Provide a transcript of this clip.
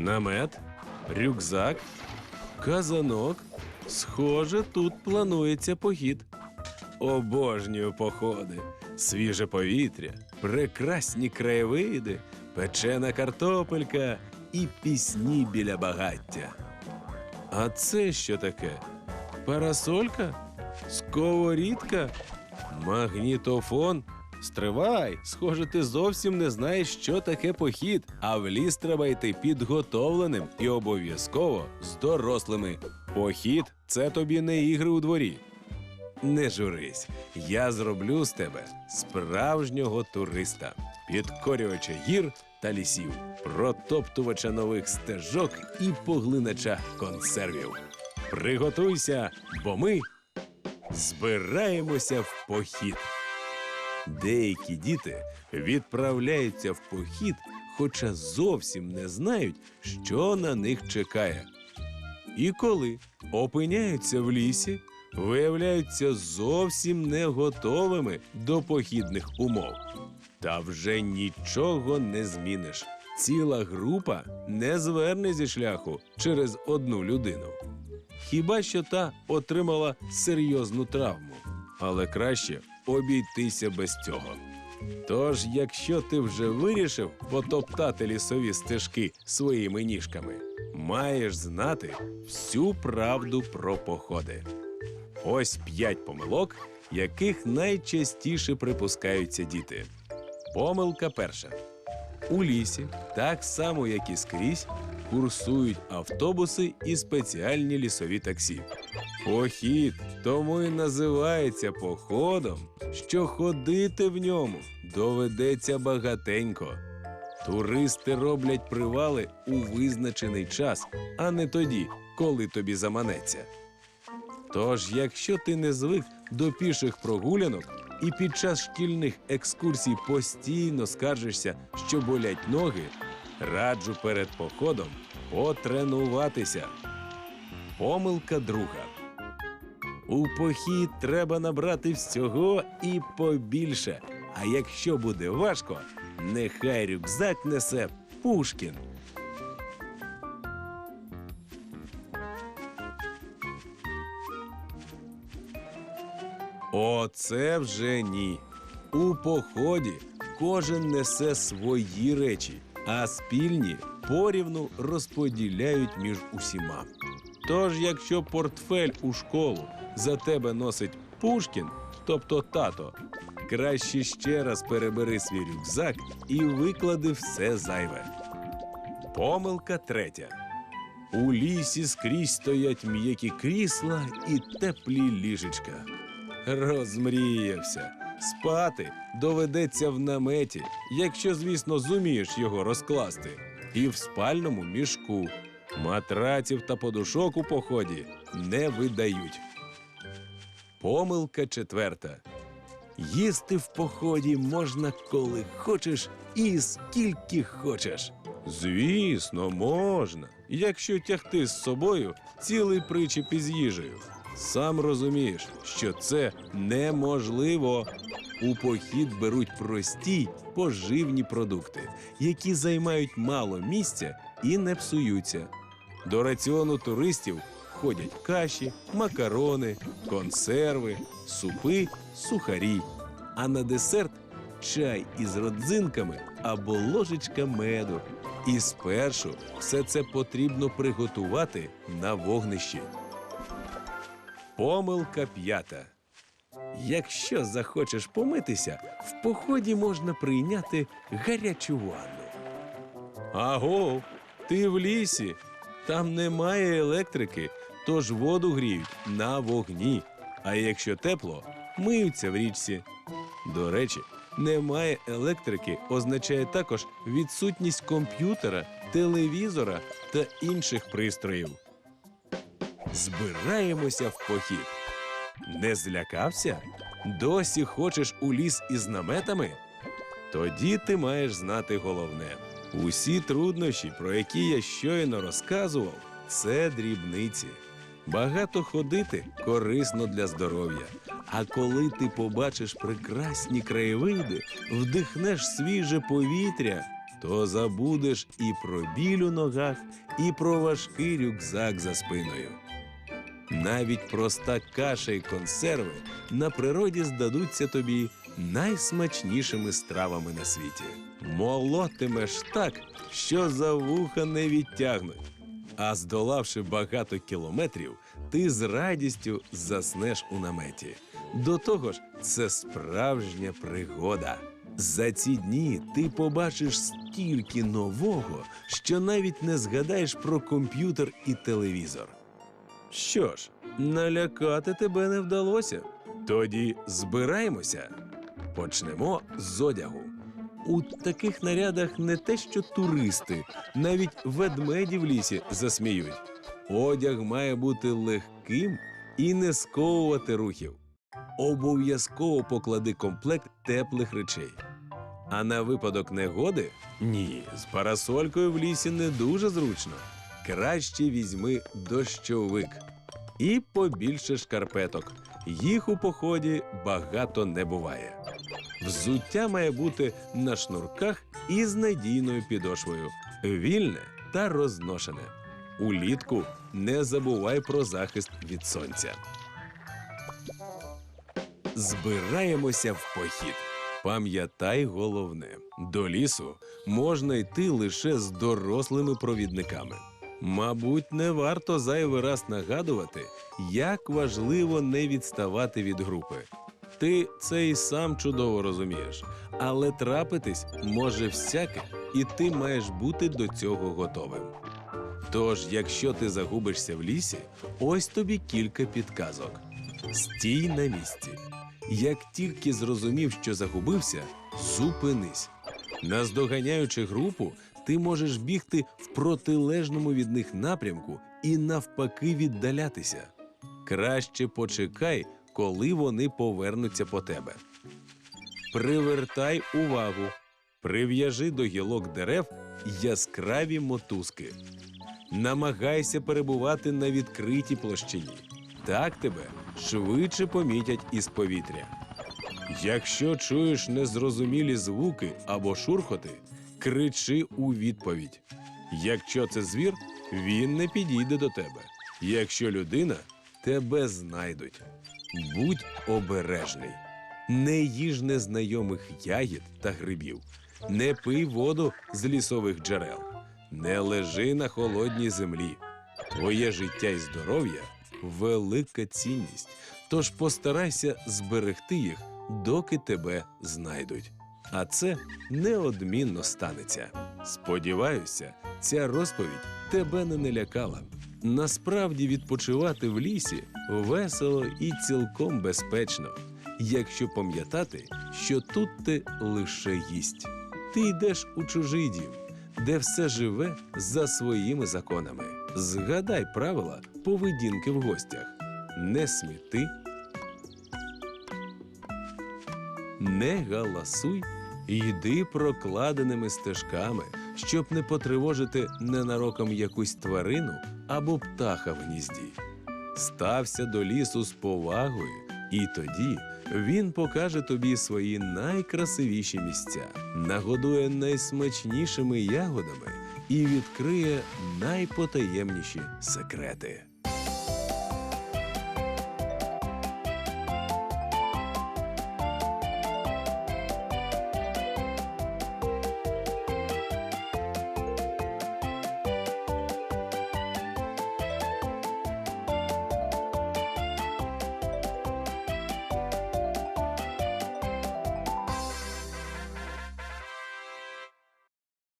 Намет, рюкзак, казанок. Схоже, тут планується похід. Обожнюю походи, свіже повітря, прекрасні краєвиди, печена картопелька і пісні біля багаття. А це що таке? Парасолька? Сковорідка? Магнітофон? Стривай, схоже, ти зовсім не знаєш, що таке похід, а в ліс треба йти підготовленим і обов'язково з дорослими. Похід це тобі не ігри у дворі. Не журись, я зроблю з тебе справжнього туриста, підкорювача гір та лісів, протоптувача нових стежок і поглинача консервів. Приготуйся, бо ми збираємося в похід. Деякі діти відправляються в похід, хоча зовсім не знають, що на них чекає. І коли опиняються в лісі, виявляються зовсім не готовими до похідних умов. Та вже нічого не зміниш. Ціла група не зверне зі шляху через одну людину. Хіба що та отримала серйозну травму, але краще обійтися без цього. Тож, якщо ти вже вирішив потоптати лісові стежки своїми ніжками, маєш знати всю правду про походи. Ось п'ять помилок, яких найчастіше припускаються діти. Помилка перша. У лісі, так само як і скрізь, курсують автобуси і спеціальні лісові таксі. Похід тому і називається походом, що ходити в ньому доведеться багатенько. Туристи роблять привали у визначений час, а не тоді, коли тобі заманеться. Тож, якщо ти не звик до піших прогулянок і під час шкільних екскурсій постійно скаржишся, що болять ноги, раджу перед походом потренуватися. Помилка друга. У похід треба набрати всього і побільше. А якщо буде важко, нехай рюкзак несе Пушкін. Оце вже ні. У поході кожен несе свої речі, а спільні порівну розподіляють між усіма. Тож, якщо портфель у школу за тебе носить Пушкін, тобто тато, краще ще раз перебери свій рюкзак і виклади все зайве. Помилка третя. У лісі скрізь стоять м'які крісла і теплі ліжечка. Розмріявся. Спати доведеться в наметі, якщо, звісно, зумієш його розкласти, і в спальному мішку. Матраців та подушок у поході не видають. Помилка четверта. Їсти в поході можна коли хочеш і скільки хочеш. Звісно, можна, якщо тягти з собою цілий причіп із їжею. Сам розумієш, що це неможливо. У похід беруть прості поживні продукти, які займають мало місця і не псуються. До раціону туристів входять каші, макарони, консерви, супи, сухарі. А на десерт чай із родзинками або ложечка меду. І спершу все це потрібно приготувати на вогнищі. Помилка п'ята. Якщо захочеш помитися, в поході можна прийняти гарячу ванну. Аго, ти в лісі. Там немає електрики, тож воду гріють на вогні. А якщо тепло, миються в річці. До речі, немає електрики означає також відсутність комп'ютера, телевізора та інших пристроїв. Збираємося в похід. Не злякався? Досі хочеш у ліс із наметами? Тоді ти маєш знати головне: усі труднощі, про які я щойно розказував, це дрібниці. Багато ходити корисно для здоров'я. А коли ти побачиш прекрасні краєвиди, вдихнеш свіже повітря, то забудеш і про біль у ногах, і про важкий рюкзак за спиною. Навіть проста каша і консерви на природі здадуться тобі найсмачнішими стравами на світі. Молотимеш так, що за вуха не відтягнуть. А здолавши багато кілометрів, ти з радістю заснеш у наметі. До того ж, це справжня пригода. За ці дні ти побачиш стільки нового, що навіть не згадаєш про комп'ютер і телевізор. Що ж, налякати тебе не вдалося. Тоді збираємося. Почнемо з одягу. У таких нарядах не те, що туристи, навіть ведмеді в лісі засміють. Одяг має бути легким і не сковувати рухів. Обов'язково поклади комплект теплих речей. А на випадок негоди ні, з парасолькою в лісі не дуже зручно. Краще візьми дощовик і побільше шкарпеток. Їх у поході багато не буває. Взуття має бути на шнурках і з надійною підошвою, вільне та розношене. Улітку не забувай про захист від сонця. Збираємося в похід. Пам'ятай головне: до лісу можна йти лише з дорослими провідниками. Мабуть, не варто зайвий раз нагадувати, як важливо не відставати від групи. Ти це і сам чудово розумієш, але трапитись може всяке, і ти маєш бути до цього готовим. Тож, якщо ти загубишся в лісі, ось тобі кілька підказок. Стій на місці. Як тільки зрозумів, що загубився, зупинись. Наздоганяючи групу, ти можеш бігти в протилежному від них напрямку і навпаки віддалятися. Краще почекай, коли вони повернуться по тебе. Привертай увагу, прив'яжи до гілок дерев яскраві мотузки. Намагайся перебувати на відкритій площині. Так тебе швидше помітять із повітря. Якщо чуєш незрозумілі звуки або шурхоти, кричи у відповідь. Якщо це звір, він не підійде до тебе. Якщо людина, тебе знайдуть. Будь обережний. Не їж незнайомих ягід та грибів, не пий воду з лісових джерел, не лежи на холодній землі. Твоє життя і здоров'я велика цінність, тож постарайся зберегти їх, доки тебе знайдуть. А це неодмінно станеться. Сподіваюся, ця розповідь тебе не налякала. Насправді відпочивати в лісі весело і цілком безпечно, якщо пам'ятати, що тут ти лише їсть. Ти йдеш у чужий дім, де все живе за своїми законами. Згадай правила поведінки в гостях: не сміти, не галасуй, йди прокладеними стежками, щоб не потривожити ненароком якусь тварину або птаха в гнізді. Стався до лісу з повагою, і тоді він покаже тобі свої найкрасивіші місця, нагодує найсмачнішими ягодами і відкриє найпотаємніші секрети.